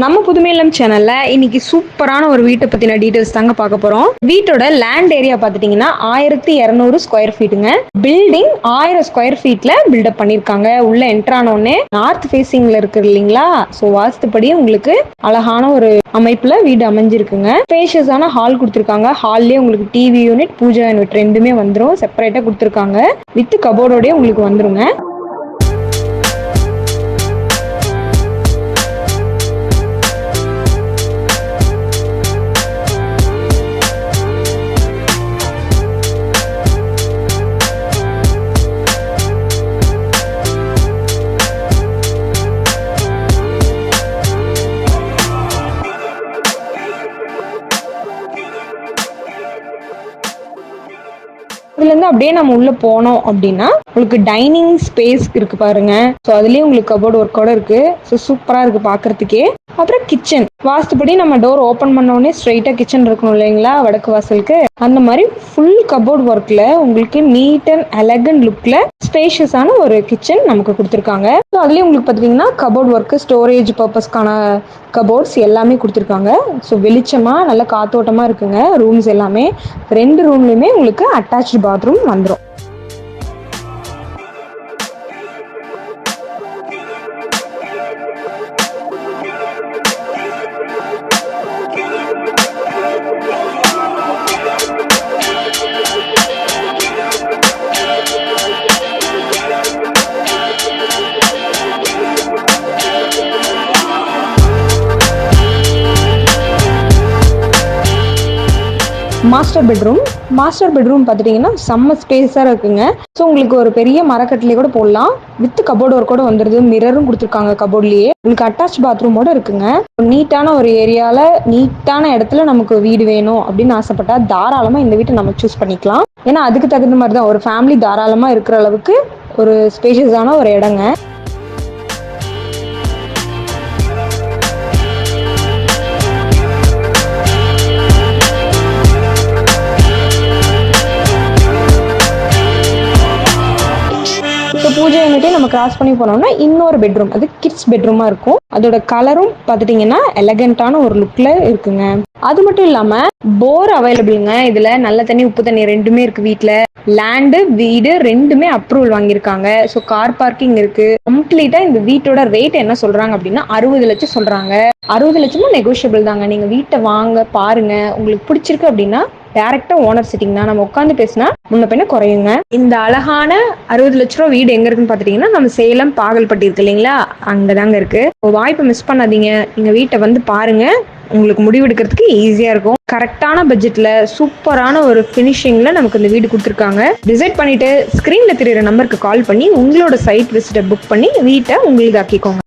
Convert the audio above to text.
நம்ம புதுமையிலம் சேனல்ல இன்னைக்கு சூப்பரான ஒரு வீட்டை பத்தின டீட்டெயில்ஸ் தாங்க பார்க்க போறோம். வீட்டோட லேண்ட் ஏரியா பாத்துட்டீங்கன்னா ஆயிரத்தி இரநூறு ஸ்கொயர் ஃபீட்டுங்க பில்டிங் ஆயிரம் ஸ்கொயர் ஃபீட்ல பில்டப் பண்ணிருக்காங்க உள்ள என்டர் நார்த் ஃபேசிங்ல இருக்குது இல்லைங்களா? ஸோ வாஸ்துப்படி உங்களுக்கு அழகான ஒரு அமைப்புல வீடு அமைஞ்சிருக்குங்க. ஸ்பேஷியஸான ஹால் கொடுத்துருக்காங்க. ஹால்லேயே உங்களுக்கு டிவி யூனிட் பூஜா யூனிட் ரெண்டுமே வந்துடும் செப்பரேட்டா கொடுத்துருக்காங்க. வித் கபோர்டோடய உங்களுக்கு வந்துருங்க. இதுலேருந்து அப்படியே நம்ம உள்ளே போனோம் அப்படின்னா உங்களுக்கு டைனிங் ஸ்பேஸ் இருக்கு பாருங்க. ஸோ அதுலேயும் உங்களுக்கு கபோர்டு ஒர்க்கோட இருக்கு. ஸோ சூப்பராக இருக்கு பார்க்கறதுக்கே அப்புறம் கிச்சன் வாஸ்துபடி நம்ம டோர் ஓப்பன் பண்ண உடனே ஸ்ட்ரைட்டாக கிச்சன் இருக்கணும் இல்லைங்களா? வடக்கு வாசலுக்கு. அந்த மாதிரி ஃபுல் கபோர்ட் ஒர்க்கில் உங்களுக்கு நீட் அண்ட் அலகன் லுக்கில் ஸ்பேஷியஸான ஒரு கிச்சன் நமக்கு கொடுத்துருக்காங்க. ஸோ அதுலேயே உங்களுக்கு பார்த்தீங்கன்னா கபோர்ட் ஒர்க்கு ஸ்டோரேஜ் பர்பஸ்க்கான கபோர்ட்ஸ் எல்லாமே கொடுத்துருக்காங்க. ஸோ வெளிச்சமாக நல்ல காத்தோட்டமாக இருக்குங்க. ரூம்ஸ் எல்லாமே. ரெண்டு ரூம்லையுமே உங்களுக்கு அட்டாச்சு பாத்ரூம் வந்துடும் மாஸ்டர் பெட்ரூம் மாஸ்டர் பெட்ரூம் பார்த்துட்டிங்கன்னா செம்ம ஸ்பேஸாக இருக்குங்க. ஸோ உங்களுக்கு ஒரு பெரிய மரக்கட்டிலே கூட போடலாம். வித் கபோர்டு ஒர்க் கூட வந்துடுது மிரரும் கொடுத்துருக்காங்க கபோர்ட்லேயே உங்களுக்கு அட்டாச் பாத்ரூமோட இருக்குங்க. நீட்டான ஒரு ஏரியாவில் நீட்டான இடத்துல நமக்கு வீடு வேணும் அப்படின்னு ஆசைப்பட்டா தாராளமாக இந்த வீட்டை நம்ம சூஸ் பண்ணிக்கலாம். ஏன்னா அதுக்கு தகுந்த மாதிரி தான் ஒரு ஃபேமிலி தாராளமாக இருக்கிற அளவுக்கு ஒரு ஸ்பேஷியஸான ஒரு இடங்க. பூஜை யூனிட்டே நம்ம கிராஸ் பண்ணி போனோம்னா இன்னொரு பெட்ரூம் அது கிட்ஸ் பெட்ரூமாக இருக்கும். அதோட கலரும் பார்த்துட்டிங்கன்னா எலகண்ட்டான ஒரு லுக்கில் இருக்குங்க. அது மட்டும் இல்லாமல் போர் அவைலபிளுங்க இதில் நல்ல தண்ணி உப்பு தண்ணி ரெண்டுமே இருக்குது வீட்டில் லேண்டு வீடு ரெண்டுமே அப்ரூவல் வாங்கியிருக்காங்க. ஸோ கார் பார்க்கிங் இருக்கு. கம்ப்ளீட்டாக இந்த வீட்டோட ரேட் என்ன சொல்கிறாங்க அப்படின்னா அறுபது லட்சம் சொல்கிறாங்க அறுபது லட்சமும் நெகோஷியபிள் தாங்க. நீங்கள் வீட்டை வாங்க பாருங்க. உங்களுக்கு பிடிச்சிருக்கு அப்படின்னா டேரக்டா ஓனர் சிட்டிங் தான். நம்ம உட்காந்து பேசினா முன்ன பின்ன குறையுங்க. இந்த அழகான அறுபது லட்ச ரூபா வீடு எங்க இருக்குன்னு பாத்துட்டீங்கன்னா நம்ம சேலம் பாகல்பட்டி இருக்கு இல்லைங்களா? அங்கதாங்க இருக்கு. வாய்ப்பை மிஸ் பண்ணாதீங்க. நீங்க வீட்டை வந்து பாருங்க. உங்களுக்கு முடிவெடுக்கிறதுக்கு ஈஸியா இருக்கும். கரெக்டான பட்ஜெட்ல சூப்பரான ஒரு ஃபினிஷிங்கில் நமக்கு இந்த வீடு கொடுத்துருக்காங்க. டிசைட் பண்ணிட்டு ஸ்கிரீன்ல தெரியுற நம்பருக்கு கால் பண்ணி உங்களோட சைட் விசிட்டை புக் பண்ணி வீட்டை உங்களுக்கு ஆக்கிக்கோங்க